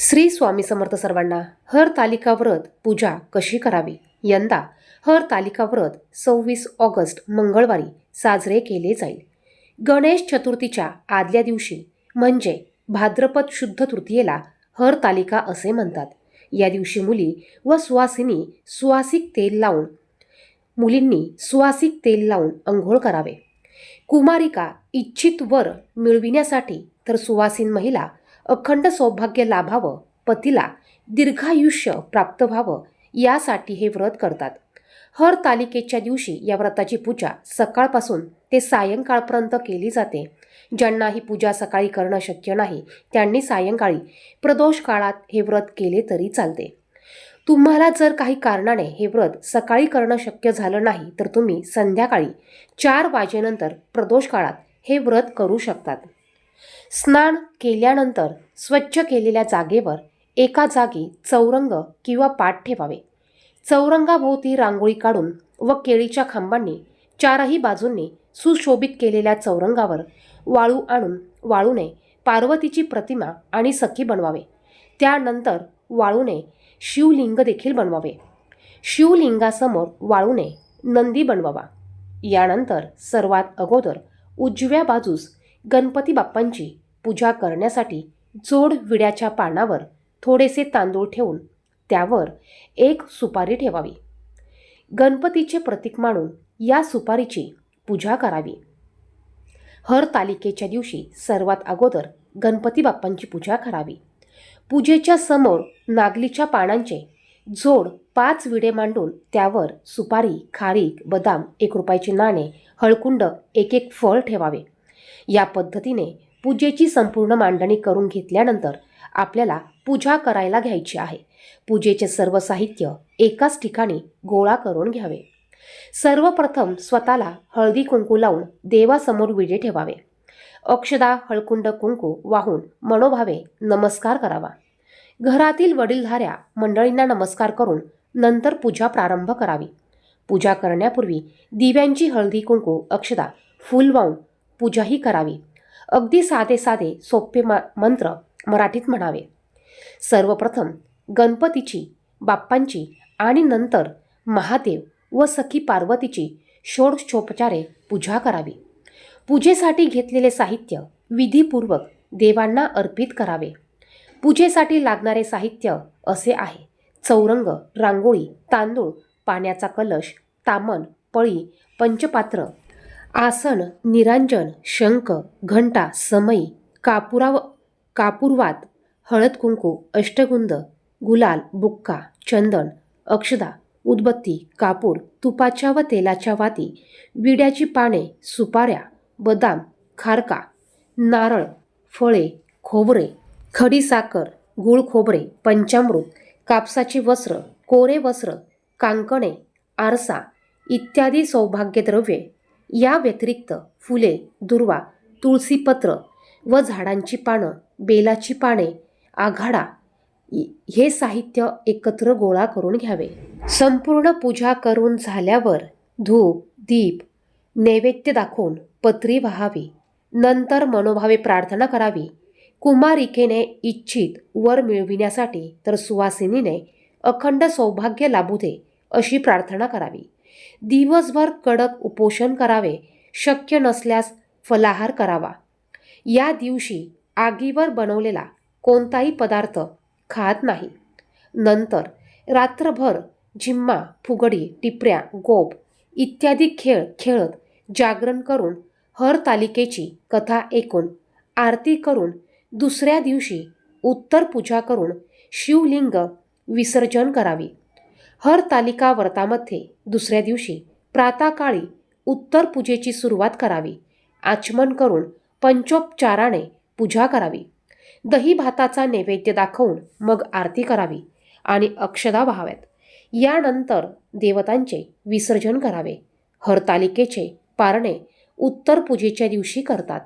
श्री स्वामी समर्थ सर्वांना हर तालिका व्रत पूजा कशी करावी? यंदा हर तालिका व्रत सव्वीस ऑगस्ट मंगळवारी साजरे केले जाईल. गणेश चतुर्थीच्या आदल्या दिवशी म्हणजे भाद्रपद शुद्ध तृतीयेला हर तालिका असे म्हणतात. या दिवशी मुली व सुवासिनी सुवासिक तेल लावून मुलींनी सुवासिक तेल लावून अंघोळ करावे. कुमारिका इच्छित वर मिळविण्यासाठी तर सुवासीन महिला अखंड सौभाग्य लाभावं पतीला दीर्घायुष्य प्राप्त व्हावं यासाठी हे व्रत करतात. हर तालिकेच्या दिवशी या व्रताची पूजा सकाळपासून ते सायंकाळपर्यंत केली जाते. ज्यांना ही पूजा सकाळी करणं शक्य नाही त्यांनी सायंकाळी प्रदोष काळात हे व्रत केले तरी चालते. तुम्हाला जर काही कारणाने हे व्रत सकाळी करणं शक्य झालं नाही तर तुम्ही संध्याकाळी चार वाजेनंतर प्रदोष काळात हे व्रत करू शकतात. स्नान केल्यानंतर स्वच्छ केलेल्या जागेवर एका जागी चौरंग किंवा पाठ ठेवावे. चौरंगाभोवती रांगोळी काढून व केळीच्या खांबांनी चारही बाजूंनी सुशोभित केलेल्या चौरंगावर वाळू आणून वाळूने पार्वतीची प्रतिमा आणि सखी बनवावे. त्यानंतर वाळूने शिवलिंग देखील बनवावे. शिवलिंगासमोर वाळूने नंदी बनवावा. यानंतर सर्वात अगोदर उजव्या बाजूस गणपती बाप्पांची पूजा करण्यासाठी जोड विड्याच्या पानावर थोडेसे तांदूळ ठेवून त्यावर एक सुपारी ठेवावी. गणपतीचे प्रतीक मानून या सुपारीची पूजा करावी. हर तालिकेच्या दिवशी सर्वात अगोदर गणपती बाप्पांची पूजा करावी. पूजेच्या समोर नागलीच्या पानांचे जोड पाच विडे मांडून त्यावर सुपारी खारीक बदाम एक रुपयाचे नाणे हळकुंड एक एक फळ ठेवावे. या पद्धतीने पूजेची संपूर्ण मांडणी करून घेतल्यानंतर आपल्याला पूजा करायला घ्यायची आहे. पूजेचे सर्व साहित्य एकाच ठिकाणी गोळा करून घ्यावे. सर्वप्रथम स्वतःला हळदी कुंकू लावून देवासमोर विडे ठेवावे. अक्षदा हळकुंड कुंकू वाहून मनोभावे नमस्कार करावा. घरातील वडीलधाऱ्या मंडळींना नमस्कार करून नंतर पूजा प्रारंभ करावी. पूजा करण्यापूर्वी दिव्यांची हळदी कुंकू अक्षदा फूल वाहून पूजाही करावी. अगदी साधे साधे सोपे म मंत्र मराठीत म्हणावे. सर्वप्रथम गणपतीची बाप्पांची आणि नंतर महादेव व सखी पार्वतीची षोडशोपचारे पूजा करावी. पूजेसाठी घेतलेले साहित्य विधीपूर्वक देवांना अर्पित करावे. पूजेसाठी लागणारे साहित्य असे आहे. चौरंग रांगोळी तांदूळ पाण्याचा कलश तामण पळी पंचपात्र आसन निरांजन शंख घंटा समई कापुराव कापूरवात हळद कुंकू अष्टगुंद गुलाल बुक्का चंदन अक्षदा उदबत्ती कापूर तुपाच्या व तेलाच्या वाती विड्याची पाने सुपाऱ्या बदाम खारका नारळ फळे खोबरे खडीसाखर गुळ खोबरे पंचामृत कापसाची वस्त्र कोरे वस्त्र कांकणे आरसा इत्यादी सौभाग्यद्रव्ये या व्यतिरिक्त फुले दुर्वा तुळशीपत्र व झाडांची पानं बेलाची पाने आघाडा हे साहित्य एकत्र गोळा करून घ्यावे. संपूर्ण पूजा करून झाल्यावर धूप दीप नैवेद्य दाखवून पत्री व्हावी. नंतर मनोभावे प्रार्थना करावी. कुमारिकेने इच्छित वर मिळविण्यासाठी तर सुवासिनीने अखंड सौभाग्य लाभू दे अशी प्रार्थना करावी. दिवसभर कडक उपोषण करावे शक्य नसल्यास फलाहार करावा. या दिवशी आगीवर बनवलेला कोणताही पदार्थ खात नाही. नंतर रात्रभर झिम्मा फुगडी टिपऱ्या गोप इत्यादी खेळ खेळत जागरण करून हरतालिकेची कथा ऐकून आरती करून दुसऱ्या दिवशी उत्तर पूजा करून शिवलिंग विसर्जन करावी. हर तालिका व्रतामध्ये दुसऱ्या दिवशी प्रातःकाळी उत्तर पूजेची सुरुवात करावी. आचमन करून पंचोपचाराने पूजा करावी. दही भाताचा नैवेद्य दाखवून मग आरती करावी आणि अक्षदा व्हाव्यात. यानंतर देवतांचे विसर्जन करावे. हरतालिकेचे पारणे उत्तर पूजेच्या दिवशी करतात.